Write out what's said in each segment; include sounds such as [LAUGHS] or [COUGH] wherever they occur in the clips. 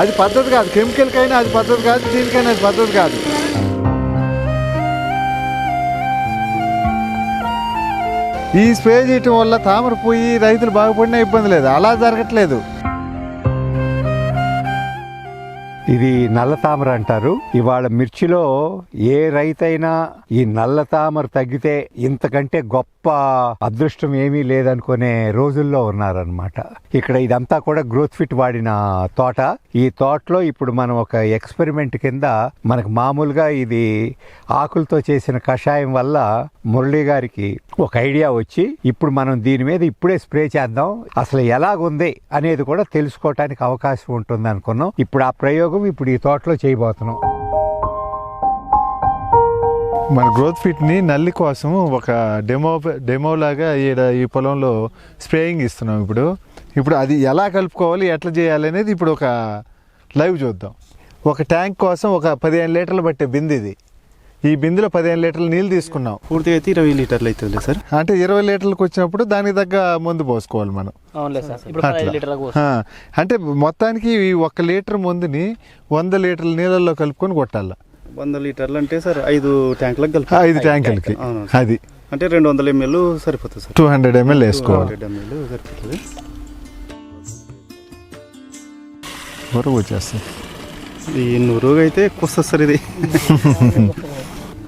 అది పద్ధతి కాదు. కెమికల్కైనా అది పద్ధతి కాదు దీనికైనా అది పద్ధతి కాదు. ఈ స్ప్రే చేయటం వల్ల తామర పోయి రైతులు బాగుపడినా ఇబ్బంది లేదు. అలా జరగట్లేదు. ఇది నల్ల తామర అంటారు. ఇవాళ మిర్చిలో ఏ రైతైనా ఈ నల్ల తామర తగ్గితే ఇంతకంటే గొప్ప అదృష్టం ఏమీ లేదనుకునే రోజుల్లో ఉన్నారనమాట ఇక్కడ ఇదంతా కూడా గ్రోత్ ఫిట్ వాడిన తోట. ఈ తోటలో ఇప్పుడు మనం ఒక ఎక్స్పెరిమెంట్ కింద మనకు మామూలుగా ఇది ఆకులతో చేసిన కషాయం వల్ల మురళి గారికి ఒక ఐడియా వచ్చి ఇప్పుడు మనం దీని మీద ఇప్పుడే స్ప్రే చేద్దాం. అసలు ఎలాగుంది అనేది కూడా తెలుసుకోవటానికి అవకాశం ఉంటుంది అనుకున్నాం ఇప్పుడు ఆ ప్రయోగం ఇప్పుడు ఈ తోటలో చేయబోతున్నాం మన గ్రోత్ ఫిట్ని నల్లి కోసం ఒక డెమో డెమో లాగా ఈడ ఈ పొలంలో స్ప్రేయింగ్ ఇస్తున్నాం ఇప్పుడు. ఇప్పుడు అది ఎలా కలుపుకోవాలి ఎట్లా చేయాలి అనేది ఇప్పుడు ఒక లైవ్ చూద్దాం. ఒక ట్యాంక్ కోసం ఒక పదిహేను లీటర్లు పట్టే బింది ఇది. ఈ బిందెలో పదిహేను లీటర్లు నీళ్ళు తీసుకున్నాం. పూర్తిగా అయితే ఇరవై లీటర్లు అవుతుంది సార్. అంటే ఇరవై లీటర్లకు వచ్చినప్పుడు దానికి తగ్గ మందు పోసుకోవాలి మనం. అట్లా. అంటే మొత్తానికి ఈ ఒక లీటర్ మందుని వంద లీటర్ల నీళ్ళల్లో కలుపుకొని కొట్టాలి. వంద లీటర్లు అంటే సార్ ఐదు ట్యాంకులకు కలిపి ఐదు ట్యాంకులకి. అది. అంటే రెండు వందల ఎంఎల్ సరిపోతుంది సార్. టూ హండ్రెడ్ ఎంఎల్ వేసుకోవాలి. ఎంఎల్ సరిపోతుంది. వరకు వచ్చేస్తుంది. ఈ నూరు అయితే ఎక్కువ వస్తుంది సార్ ఇది. [LAUGHS]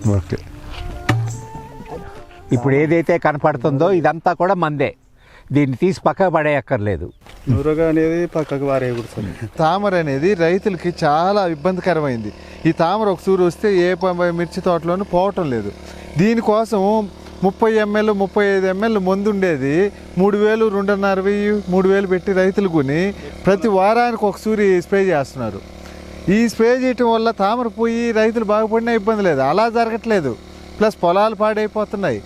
ఓకే. ఇప్పుడు ఏదైతే కనపడుతుందో ఇదంతా కూడా మందే. దీన్ని తీసి పక్కకు పడేయక్కర్లేదు. నూరుగా అనేది పక్కకు వారేయకూడదు తామర అనేది రైతులకి చాలా ఇబ్బందికరమైంది. ఈ తామర ఒక సూరు వస్తే ఏ ప- మిర్చి తోటలోనూ పోవటం లేదు. దీనికోసం ముప్పై ఎంఎల్ ముప్పై ఐదు ఎంఎల్ మందు ఉండేది. మూడు వేలు రెండున్నర వెయ్యి మూడు వేలు పెట్టి రైతులు కొని ప్రతి వారానికి ఒక సూరి స్ప్రే చేస్తున్నారు. ఈ స్ప్రే చేయటం వల్ల తామర పోయి రైతులు బాగుపడినా ఇబ్బంది లేదు. అలా జరగట్లేదు. ప్లస్ పొలాలు పాడైపోతున్నాయి.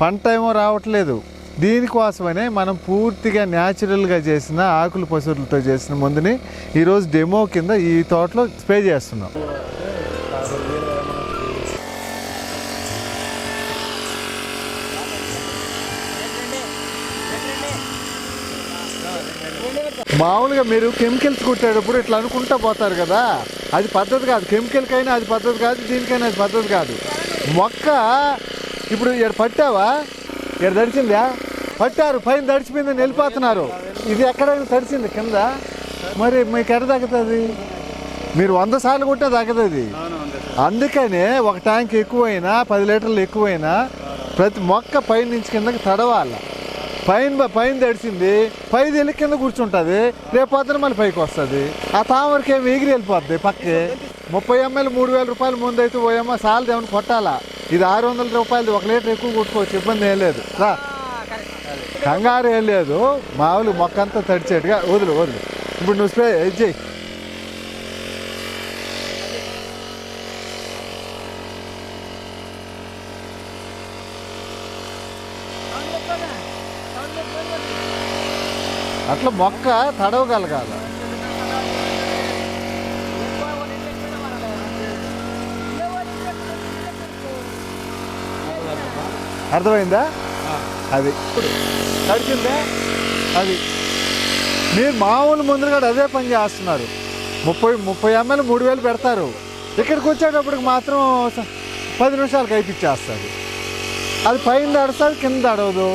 పంట ఏమో రావట్లేదు. దీనికోసమనే మనం పూర్తిగా న్యాచురల్గా చేసిన ఆకులు పశువులతో చేసిన మందుని ఈరోజు డెమో కింద ఈ తోటలో స్ప్రే చేస్తున్నాం. మామూలుగా మీరు కెమికల్స్ కొట్టేటప్పుడు ఇట్లా అనుకుంటా పోతారు కదా. అది పద్ధతి కాదు. కెమికల్కైనా అది పద్ధతి కాదు దీనికైనా అది పద్ధతి కాదు. మొక్క ఇప్పుడు ఇక్కడ పట్టావా? ఇక్కడ తడిచిందా పట్టారు పైన తడిచిపోయిందని వెళ్ళిపోతున్నారు. ఇది ఎక్కడైనా తడిచింది కింద? మరి మీకు ఎక్కడ తగ్గుతుంది మీరు వంద సార్లు కొట్టే తగ్గదు అందుకనే ఒక ట్యాంక్ ఎక్కువైనా పది లీటర్లు ఎక్కువైనా ప్రతి మొక్క పైనుంచి కిందకి తడవాలి. పైన పైన తడిసింది పై వెళ్ళి కింద కూర్చుంటుంది రేపొద్దున మళ్ళీ పైకి వస్తుంది. ఆ తామరకి ఏమి ఎగిరి వెళ్ళిపోద్ది పక్కే. ముప్పై ఎంఎల్ మూడు వేల రూపాయలు ముందు అయితే పోయేమో సాలది ఏమైనా కొట్టాలా? ఇది ఆరు వందల రూపాయలు ఒక లీటర్ ఎక్కువ కొట్టుకోవచ్చు ఇబ్బంది ఏం లేదు. రా. కంగారు ఏం లేదు. మామూలు మొక్క అంతా తడిచేట్టుగా వదులు వదులు. ఇప్పుడు నువ్వు స్ప్రే ఇది చెయ్యి. అట్లా మొక్క తడవగలగాలి. అర్థమైందా? అది. తడిచిందా? అది. మీరు మామూలు ముందు కూడా అదే పని చేస్తున్నారు. ముప్పై ముప్పై ఎంఎల్ మూడు వేలు పెడతారు. ఇక్కడికి వచ్చేటప్పటికి మాత్రం పది నిమిషాలకు అయిపిచ్చేస్తుంది అది పైన తడుస్తుంది కింద తడవదు.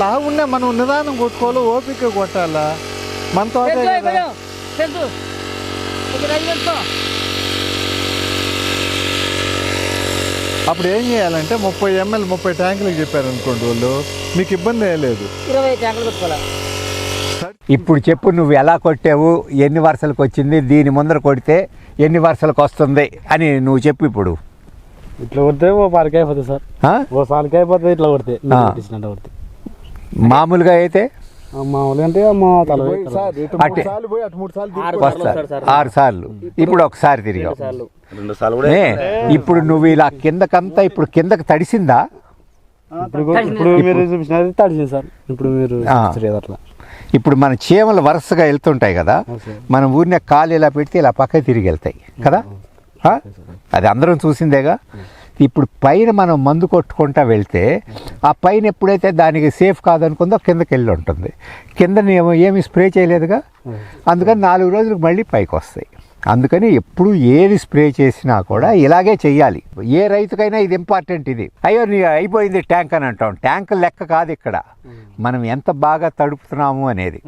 లాగుండే మనం నిదానం కొట్టుకోవాలి ఓపిక కొట్టాలా? మన తోటే తెలుసు అప్పుడు ఏం చేయాలంటే ముప్పై ఎంఎల్ ముప్పై ట్యాంకులకు చెప్పారు అనుకోండి వాళ్ళు. మీకు ఇబ్బంది ఏం లేదు. ఇరవై ట్యాంకులు కొట్టుకోవాలి ఇప్పుడు చెప్పు నువ్వు ఎలా కొట్టావు? ఎన్ని వరుసలకు వచ్చింది? దీని ముందర కొడితే ఎన్ని వరుసలకు వస్తుంది? అని నువ్వు చెప్పు ఇప్పుడు. ఇట్లా కొడితే ఓ పాలకి అయిపోతుంది సార్. ఆ? ఓ సాలకి అయిపోతుంది ఇట్లా కొడితే. కొట్టించినట్టు కొడితే. మామూలుగా అయితే? మామూలుగా అంటే మా తల అట్టే. ఆరు తిరిగి సార్లు వస్తారు వస్తాడు సార్. ఆరు సార్లు. ఇప్పుడు ఒకసారి ఏ, ఇప్పుడు నువ్వు ఇలా కిందకంతా ఇప్పుడు కిందకి తడిసిందా? ఇప్పుడు మీరు చూపించినది తడిచింది సార్. ఇప్పుడు మీరు అట్లా. ఇప్పుడు మన చీమలు వరుసగా వెళ్తుంటాయి కదా. మనం ఊరినే కాలు ఇలా పెడితే ఇలా పక్కకి తిరిగి వెళ్తాయి కదా? అది అందరం చూసిందేగా? ఇప్పుడు పైన మనం మందు కొట్టుకుంటా వెళ్తే ఆ పైన ఎప్పుడైతే దానికి సేఫ్ కాదనుకుందో కిందకి వెళ్ళి ఉంటుంది. కింద ఏమో ఏమి స్ప్రే చేయలేదుగా? అందుకని నాలుగు రోజులకు మళ్ళీ పైకి వస్తాయి. అందుకని ఎప్పుడు ఏది స్ప్రే చేసినా కూడా ఇలాగే చేయాలి ఏ రైతుకైనా ఇది ఇంపార్టెంట్ ఇది. అయ్యో నీ అయిపోయింది ట్యాంక్ అని అంటాం. ట్యాంక్ లెక్క కాదు ఇక్కడ. మనం ఎంత బాగా తడుపుతున్నాము అనేది.